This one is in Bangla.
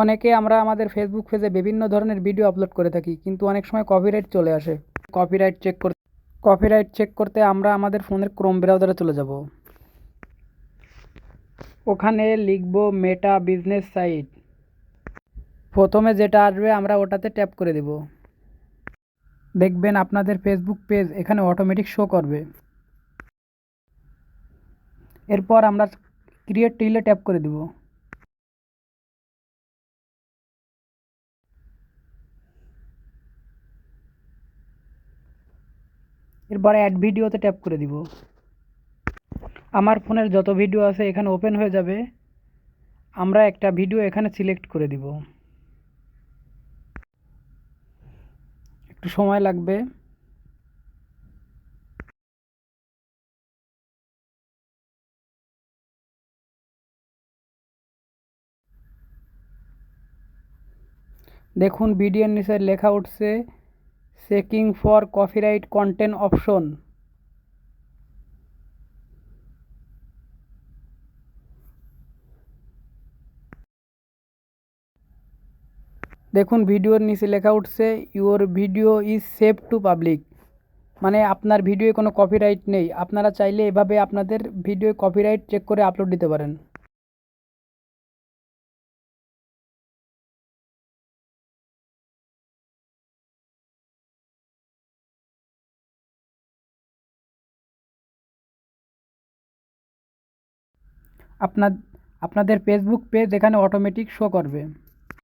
অনেকে আমরা আমাদের ফেসবুক পেজে বিভিন্ন ধরনের ভিডিও আপলোড করে থাকি, কিন্তু অনেক সময় কপিরাইট চলে আসে। কপিরাইট চেক করতে কপিরাইট চেক করতে আমরা আমাদের ফোনের ক্রোম ব্রাউজারে চলে যাব। ওখানে লিখব মেটা বিজনেস সাইট প্রথমে যেটা আসবে আমরা ওটাতে ট্যাপ করে দেব। দেখবেন আপনাদের ফেসবুক পেজ এখানে অটোমেটিক শো করবে। এরপর আমরা ক্রিয়েট টিলে ট্যাপ করে দেব। এরপর অ্যাড ভিডিওতে ট্যাপ করে দিব। আমার ফোনের যত ভিডিও আছে এখানে ওপেন হয়ে যাবে। আমরা একটা ভিডিও এখানে সিলেক্ট করে দিব। একটু সময় লাগবে। দেখুন ভিডিওর নিচে লেখা উঠছে checking for copyright content option. দেখুন, ভিডিওর নিচে লেখা উঠছে your video is save to public. মানে আপনার ভিডিওয়ে কোনো কপিরাইট নেই। আপনারা চাইলে এভাবে আপনাদের ভিডিও কপিরাইট চেক করে আপলোড দিতে পারেন। আপনার আপনাদের ফেসবুক পেজ এখানে অটোমেটিক শো করবে।